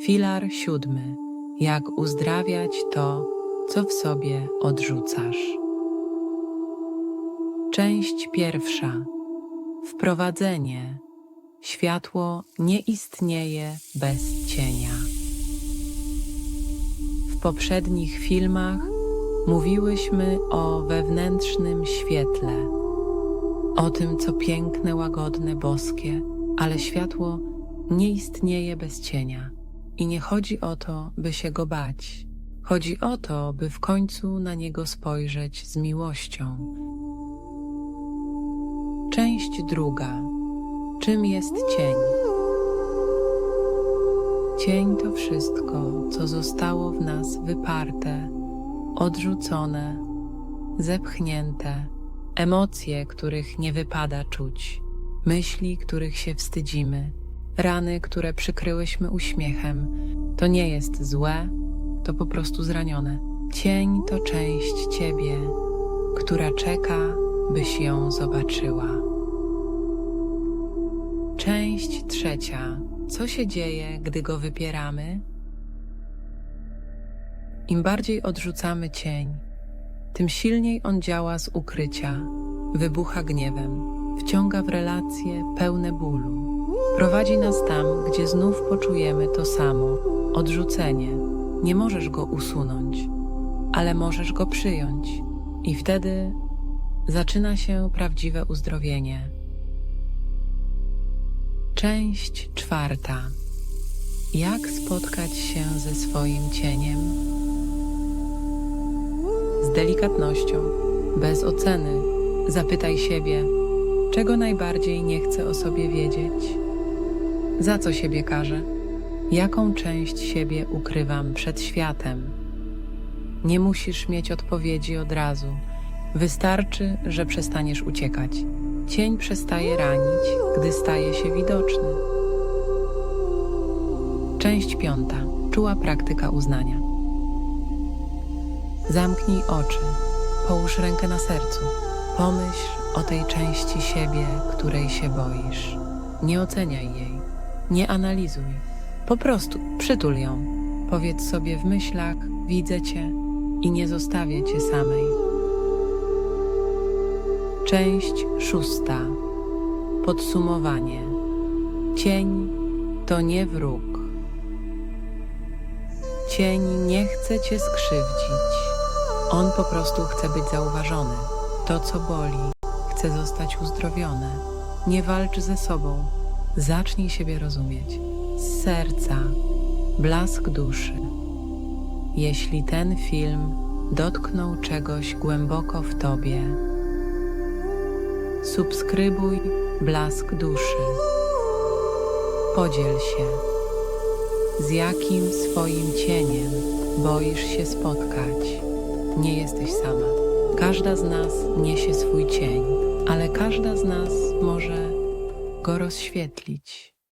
Filar siódmy. Jak uzdrawiać to, co w sobie odrzucasz. Część pierwsza. Wprowadzenie. Światło nie istnieje bez cienia. W poprzednich filmach mówiłyśmy o wewnętrznym świetle, o tym, co piękne, łagodne, boskie, ale światło nie istnieje bez cienia. I nie chodzi o to, by się go bać. Chodzi o to, by w końcu na niego spojrzeć z miłością. Część druga. Czym jest cień? Cień to wszystko, co zostało w nas wyparte, odrzucone, zepchnięte, emocje, których nie wypada czuć, myśli, których się wstydzimy, rany, które przykryłyśmy uśmiechem. To nie jest złe, to po prostu zranione. Cień to część ciebie, która czeka, byś ją zobaczyła. Część trzecia. Co się dzieje, gdy go wypieramy? Im bardziej odrzucamy cień, tym silniej on działa z ukrycia, wybucha gniewem, wciąga w relacje pełne bólu. Prowadzi nas tam, gdzie znów poczujemy to samo odrzucenie. Nie możesz go usunąć, ale możesz go przyjąć, i wtedy zaczyna się prawdziwe uzdrowienie. Część czwarta. Jak spotkać się ze swoim cieniem? Z delikatnością, bez oceny, zapytaj siebie, czego najbardziej nie chcę o sobie wiedzieć, za co siebie karzę, jaką część siebie ukrywam przed światem. Nie musisz mieć odpowiedzi od razu, wystarczy, że przestaniesz uciekać. Cień przestaje ranić, gdy staje się widoczny. Część piąta. Czuła praktyka uznania. Zamknij oczy, połóż rękę na sercu. Pomyśl o tej części siebie, której się boisz. Nie oceniaj jej, nie analizuj. Po prostu przytul ją. Powiedz sobie w myślach: Widzę cię i nie zostawię cię samej. Część szósta. Podsumowanie. Cień to nie wróg. Cień nie chce cię skrzywdzić. On po prostu chce być zauważony. To, co boli, chce zostać uzdrowione. Nie walcz ze sobą. Zacznij siebie rozumieć. Z serca, blask duszy. Jeśli ten film dotknął czegoś głęboko w tobie, subskrybuj blask duszy. Podziel się. Z jakim swoim cieniem boisz się spotkać? Nie jesteś sama. Każda z nas niesie swój cień, ale każda z nas może go rozświetlić.